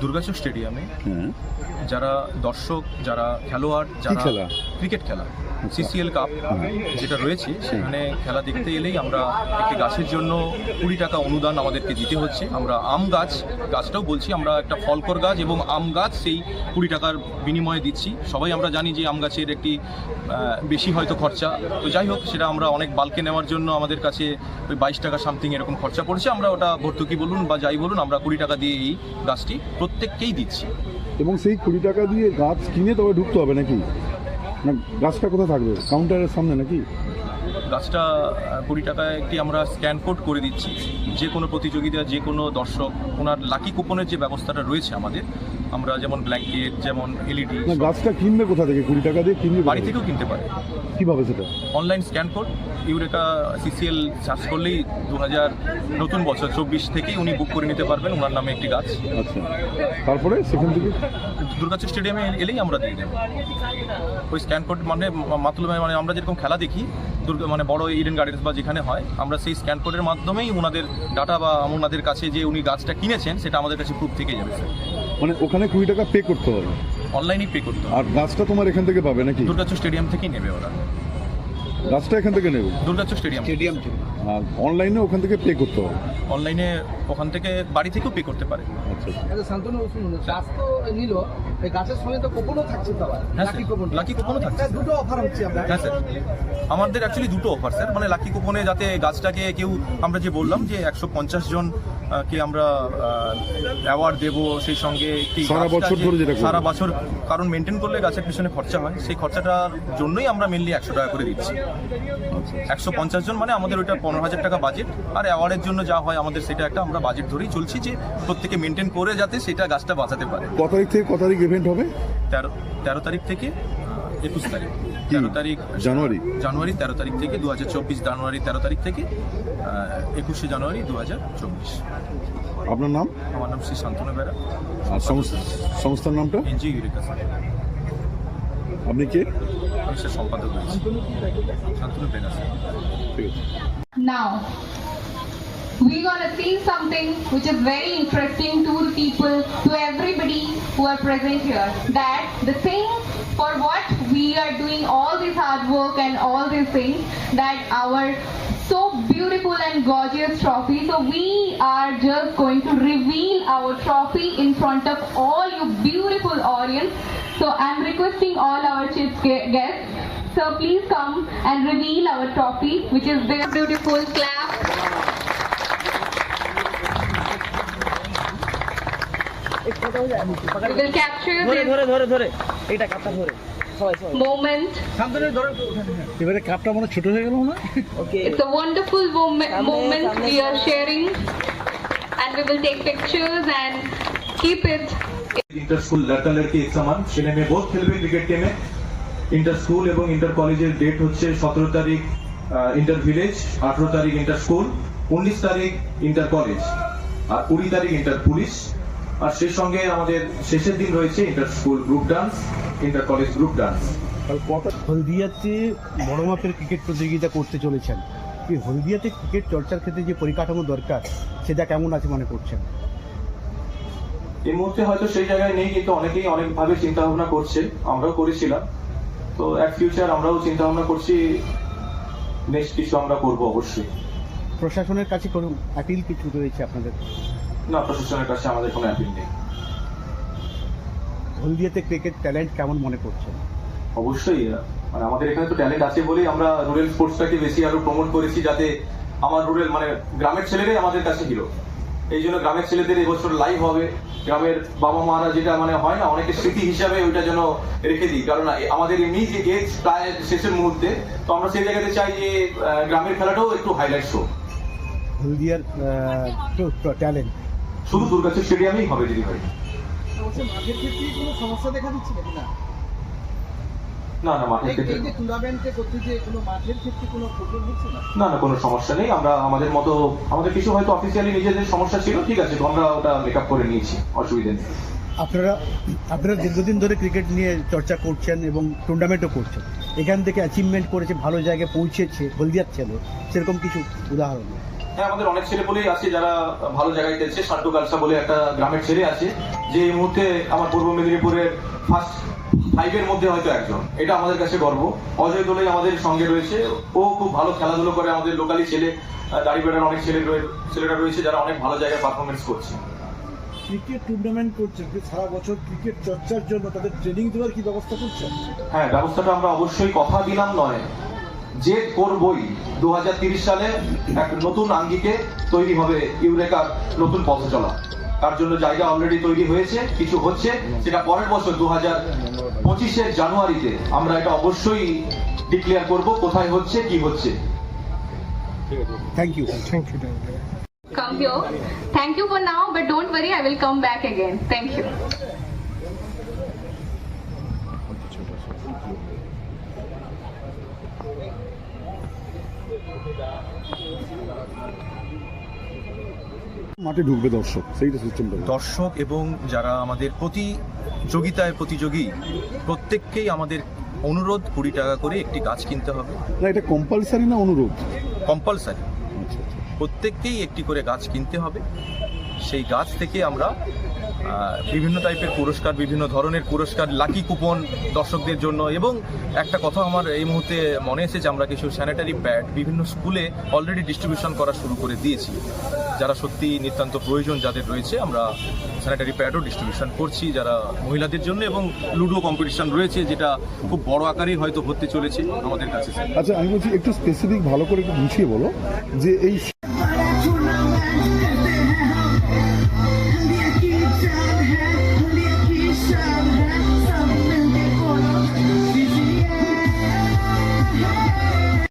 দুর্গাচক স্টেডিয়ামে হ্যাঁ যারা দর্শক যারা খেলোয়াড় যারা? ক্রিকেট খেলা সিসিএল কাপ যেটা রয়েছে, সেখানে খেলা দেখতে এলেই আমরা একটি গাছের জন্য কুড়ি টাকা অনুদান আমাদেরকে দিতে হচ্ছে। আমরা আম গাছ, গাছটাও বলছি, আমরা একটা ফলকর গাছ এবং আম গাছ সেই কুড়ি টাকার বিনিময়ে দিচ্ছি। সবাই আমরা জানি যে আম গাছের একটি বেশি হয়তো খরচা। তো যাই হোক, সেটা আমরা অনেক বালকে নেওয়ার জন্য আমাদের কাছে ওই বাইশ টাকা সামথিং এরকম খরচা পড়ছে। আমরা ওটা ভর্তুকি বলুন বা যাই বলুন, আমরা কুড়ি টাকা দিয়ে এই গাছটি প্রত্যেককেই দিচ্ছি। এবং সেই কুড়ি টাকা দিয়ে গাছ কিনে তবে ঢুকতে হবে নাকি? না গাছটা কোথায় থাকবে? কাউন্টারের সামনে নাকি? গাছটা কুড়ি টাকায় একটি আমরা স্ক্যান কোড করে দিচ্ছি। যে কোনো প্রতিযোগিতা, যে কোনো দর্শক, ওনার লাকি কুপনের যে ব্যবস্থাটা রয়েছে আমাদের আমরা যেমন ব্ল্যাঙ্কেট যেমন এলইডি না গাছটা কিনবে কোথা থেকে? কুড়ি টাকা দিয়ে কিনবে বাড়ি থেকেও কিনতে পারে। কীভাবে সেটা? Online scan code Eureka CCL search করলেই দু হাজার নতুন বছর চব্বিশ থেকেই উনি বুক করে নিতে পারবেন ওনার নামে একটি গাছ। আচ্ছা। তারপরে সেখান থেকে? দুর্গাচুর স্টেডিয়ামে এলেই আমরা দিয়ে দেবো। ওই স্ক্যান কোড মানে মাতলুমে মানে আমরা যেরকম খেলা দেখি মানে বড় ইডেন গার্ডেন্স বা যেখানে হয় আমরা সেই স্ক্যান কোডের মাধ্যমেই ওনাদের ডাটা বা ওনাদের কাছে যে উনি গাছটা কিনেছেন সেটা আমাদের কাছে প্রুফ থেকে যাবে স্যার মানে ওখানে কুড়ি টাকা পে করতে হবে? অনলাইনেই পে করতে হবে। আর গাছটা তোমার এখান থেকে পাবে নাকি? দুর্গাচক স্টেডিয়াম থেকেই নেবে ওরা। গাছটা এখান থেকে নেবে? দুর্গাচক স্টেডিয়াম স্টেডিয়াম আর অনলাইনে ওখান থেকে পে করতে হবে? অনলাইনে ওখান থেকে বাড়ি থেকেও পে করতে পারে। আচ্ছা আচ্ছা। আচ্ছা শান্তনু গাছ তো নিল এই গাছের সঙ্গে তো কোপনও থাকছে হ্যাঁ লাকি স্যার লাকি কুপনও থাকছে হ্যাঁ, দুটো অফার হচ্ছে হ্যাঁ স্যার আমাদের অ্যাকচুয়ালি দুটো অফার স্যার মানে লাকি কুপনে যাতে গাছটাকে কেউ আমরা যে বললাম যে একশো পঞ্চাশ জন কে আমরা অ্যাওয়ার্ড দেবো সেই সঙ্গে সারা বছর ধরে যেটা সারা বছর কারণ মেনটেন করলে গাছের পিছনে খরচা হয় সেই খরচাটার জন্যই আমরা মেনলি একশো টাকা করে দিচ্ছি। একশো পঞ্চাশ জন মানে আমাদের ওইটা পনেরো হাজার টাকা বাজেট আর অ্যাওয়ার্ডের জন্য যা হয় আমাদের সেটা একটা আমরা বাজেট ধরেই চলছি যে প্রত্যেকে মেনটেন করে যাতে সেটা গাছটা বাঁচাতে পারে। কত তারিখ থেকে কত তারিখ ইভেন্ট হবে? তেরো তেরো তারিখ থেকে একুশ তারিখ। তেরো তারিখ জানুয়ারি? জানুয়ারি তেরো তারিখ থেকে দু হাজার চব্বিশ জানুয়ারি তেরো তারিখ থেকে একুশে জানুয়ারি দু হাজার চব্বিশ। আপনার নাম? আমার নাম শ্রী শান্তনু বেড়া আর সংস্থা- সংস্থার নামটা? NG Eureka sir. আপনি কে? আমি স্যার সম্পাদক রয়েছি। শান্তনু বেরা স্যার। ঠিক আছে। Now, we're gonna see something which is very interesting to the people, to everybody who are present here. That the thing for what we are doing all this hard work and all these things, that our so beautiful and gorgeous trophy. So we are just going to reveal our trophy in front of all you beautiful audience. So I'm requesting all our chief guests so please come and reveal our trophy, which is this beautiful clap. We will capture this moment. Okay. It's a wonderful moment we are sharing, and we will take pictures and keep it. Inter school लड़का लड़की एक समान श्रेणी में बहुत खेल inter school এবং inter কলেজের ডেট হচ্ছে সতেরো তারিখ ইন্টার ভিলেজ আঠারো তারিখ ইন্টার স্কুল উনিশ তারিখ ইন্টার কলেজ আর কুড়ি তারিখ ইন্টার পুলিশ আর সেই সঙ্গে আমাদের শেষের দিন রয়েছে inter school group dance inter college group dance হলদিয়াতে বড় মাপের ক্রিকেট প্রতিযোগিতা করতে চলেছেন। এই হলদিয়াতে ক্রিকেট চর্চার ক্ষেত্রে যে পরিকাঠামো দরকার সেটা কেমন আছে মনে করছেন? এই মুহূর্তে হয়তো সেই জায়গায় নেই কিন্তু অনেকেই অনেকভাবে চিন্তা ভাবনা করছে। আমরাও করেছিলাম। তো এক ফিউচার আমরাও চিন্তা ভাবনা করছি নেক্সট কিছু আমরা করব অবশ্যই। প্রশাসনের কাছে কোনো অ্যাপিল কিছু রয়েছে আপনাদের? না প্রশাসনের কাছে আমাদের কোনো অ্যাপিল নেই। হলদিয়াতে ক্রিকেট ট্যালেন্ট কেমন মনে করছেন? অবশ্যই মানে আমাদের এখানে তো ট্যালেন্ট আছে বলেই আমরা রুরাল স্পোর্টসটাকে বেশি আরও প্রমোট করেছি যাতে আমার রুরাল মানে গ্রামের ছেলেরাই আমাদের কাছে হিরো এই জন্য গ্রামের ছেলেদের এবছর লাইভ হবে। গ্রামের বাবা মারা যেটা মানে হয় না অনেকের স্মৃতি হিসাবে ওইটা যেন রেখে দিই। কারণ আমাদের এমনি যে এজ প্রায় শেষের মুহূর্তে তো আমরা সেই জায়গাতে চাই যে গ্রামের খেলাটাও একটু হাইলাইট শো হলদিয়ার ট্যালেন্ট শুধু দুর্গাচক স্টেডিয়ামেই হবে ক্ষেত্রে কোনো সমস্যা দেখা দিচ্ছে না? না না মাঠের ক্ষেত্রে টুর্নামেন্টে করতে যে কোনো মাঠের ক্ষেত্রে কোনো প্রবলেম হচ্ছে না? না না কোনো সমস্যা নেই। আমরা আমাদের মতো আমাদের কিছু হয়তো অফিসিয়ালি নিজেদের সমস্যা ছিল ঠিক আছে তো আমরা ওটা মেকআপ করে নিয়েছি অসুবিধা নেই। আপনারা আপনারা দীর্ঘদিন ধরে ক্রিকেট নিয়ে চর্চা করছেন এবং টুর্নামেন্টও করছেন। এখান থেকে অ্যাচিভমেন্ট করেছে ভালো জায়গায় পৌঁছেছে হলদিয়ার ছেলে। সেরকম কিছু উদাহরণ? হ্যাঁ আমাদের অনেক ছেলে বলেই আছে যারা ভালো জায়গায় খেলছে সান্টু কালসা বলে একটা গ্রামের ছেলে আছে যে এই মুহূর্তে আমার পূর্ব মেদিনীপুরের ফার্স্ট ফাইভের মধ্যে হয়তো একজন। এটা আমাদের কাছে গর্ব। অজয় দোলাই আমাদের সঙ্গে রয়েছে। ও খুব ভালো খেলাধুলো করে আমাদের লোকালি ছেলে দাঁড়িপাড়ার অনেক ছেলে ছেলেরা রয়েছে যারা অনেক ভালো জায়গায় পারফরমেন্স করছে। ক্রিকেট টুর্নামেন্ট করছে সারা বছর ক্রিকেট চর্চার জন্য তাদের ট্রেনিং দেওয়ার কি ব্যবস্থা করছেন হ্যাঁ ব্যবস্থাটা আমরা অবশ্যই কথা দিলাম নয়। যে করবই। দু সালে এক নতুন আঙ্গিকে তৈরি হবে ইউরেকার নতুন পথ চলা তার জন্য জায়গা অলরেডি তৈরি হয়েছে কিছু হচ্ছে সেটা পরের বছর দু হাজার পঁচিশের জানুয়ারিতে আমরা এটা অবশ্যই ডিক্লেয়ার করব কোথায় হচ্ছে কি হচ্ছে thank you Come here. Thank you for now, but don't worry, I will come back again. Thank you. মাঠে ঢুকবে দর্শক সেইটা সিস্টেমটা দর্শক এবং যারা আমাদের প্রতিযোগিতায় প্রতিযোগী প্রত্যেককেই আমাদের অনুরোধ কুড়ি টাকা করে একটি গাছ কিনতে হবে। না এটা কম্পালসারি না অনুরোধ? কম্পালসারি আচ্ছা আচ্ছা। প্রত্যেককেই একটি করে গাছ কিনতে হবে। সেই গাছ থেকে আমরা বিভিন্ন টাইপের পুরস্কার, বিভিন্ন ধরনের পুরস্কার লাকি কুপন দর্শকদের জন্য। এবং একটা কথা আমার এই মুহূর্তে মনে এসেছে, আমরা কিছু স্যানিটারি প্যাড বিভিন্ন স্কুলে অলরেডি ডিস্ট্রিবিউশন করা শুরু করে দিয়েছি। যারা সত্যি নিতান্ত প্রয়োজন যাদের রয়েছে, আমরা স্যানিটারি প্যাডও ডিস্ট্রিবিউশন করছি যারা মহিলাদের জন্য এবং লুডো কম্পিটিশন রয়েছে, যেটা খুব বড় আকারেই হয়তো হতে চলেছে আমাদের কাছে। আচ্ছা আমি বলছি একটু স্পেসিফিক ভালো করে একটু বুঝিয়ে বলো যে এই